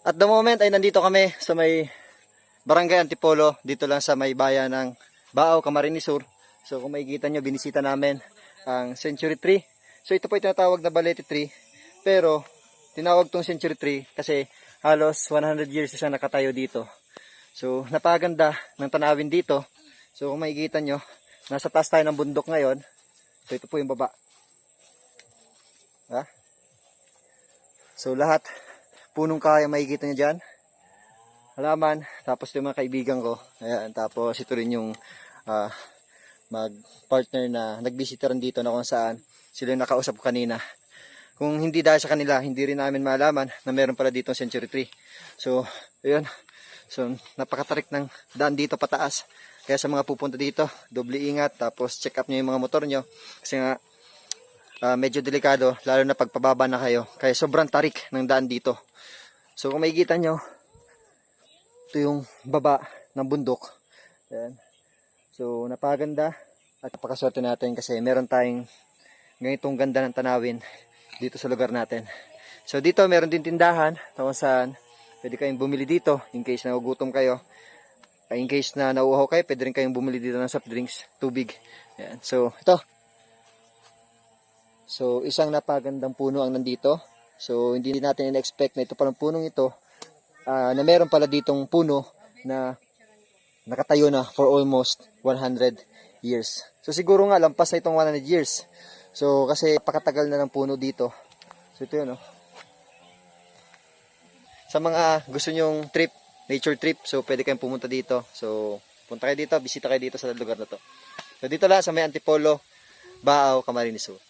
At the moment ay nandito kami sa may Barangay Antipolo, dito lang sa may bayan ng Baaw, Camarines Sur. So kung makikita nyo, binisita namin ang Century Tree. So ito po yung tinatawag na Balete Tree. Pero tinawag tong Century Tree kasi halos 100 years na siya nakatayo dito. So napaganda ng tanawin dito. So kung makikita nyo, nasa taas tayo ng bundok ngayon. So ito po yung baba. Ha? So lahat, punong kaya makikita nyo dyan. Halaman, tapos yung mga kaibigan ko. Ayan, tapos ito rin yung ah, mag-partner na nagbisita rin dito na kung saan sila yung nakausap ko kanina. Kung hindi dahil sa kanila, hindi rin namin malaman na meron pala dito Century Tree. So, ayun. So, napakatarik ng daan dito pataas. Kaya sa mga pupunta dito, doble ingat. Tapos check up nyo yung mga motor nyo. Kasi nga, ah, medyo delikado, lalo na pagpababa na kayo. Kaya sobrang tarik ng daan dito. So, kung makikita nyo, ito yung baba ng bundok. Ayan. So, napaganda at napakaswerte natin kasi meron tayong ganitong ganda ng tanawin dito sa lugar natin. So, dito meron din tindahan kung saan pwede kayong bumili dito in case na nagugutom kayo. Uh, In case na nauuhaw kayo, pwede rin kayong bumili dito ng soft drinks, tubig. Ayan. So, ito. So, isang napagandang puno ang nandito. So, hindi natin in-expect na ito palang punong ito ah, na meron pala ditong puno na nakatayo na for almost 100 years. So siguro nga lampas na itong 100 years. So kasi pakatagal na ng puno dito. So ito yun, oh. Sa mga gusto nyong trip, nature trip, so pwede kayong pumunta dito. So punta kayo dito, bisita kayo dito sa lugar na to. So dito lang sa may Antipolo, Baaw, Camarines Sur.